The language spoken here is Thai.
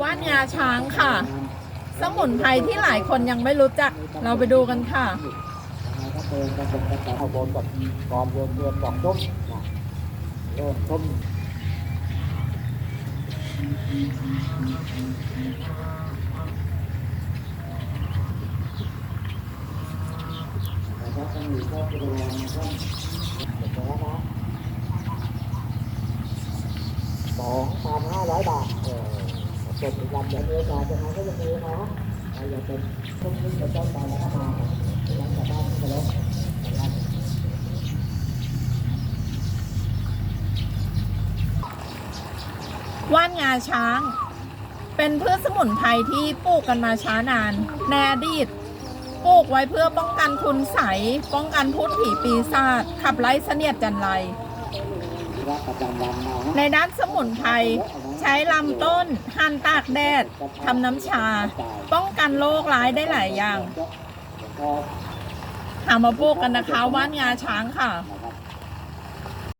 ว่านงาช้างค่ะ สมุนไพรที่หลายคนยังไม่รู้จัก เราไปดูกันค่ะก็เป็นกระปุกกระแสเอาบนกับกอมรวมรวมดอกส้มนะเริ่มส้มนะครับต้องมีข้อระวังนะครับเดี๋ยวนะนะ สองพันห้าร้อยบาทเออจดประจำเดือนเมษายนจะมก็ยังมีนะอยาเป็นต้นนี้จะต้นไปแล้วก็มาหลังจากบ้านก็แล้วว่านงาช้าง เป็นพืชสมุนไพรที่ปลูกกันมาช้านานในอดีตปลูกไว้เพื่อป้องกันคุณใสป้องกันพูดผีปีศาจขับไล่เสนียดจันไร ในด้านสมุนไพรใช้ลำต้นหั่นตากแดดทำน้ำชา ป้องกันโรคร้ายได้หลายอย่างหามาปลูกกันนะคะว่านงาช้างค่ะ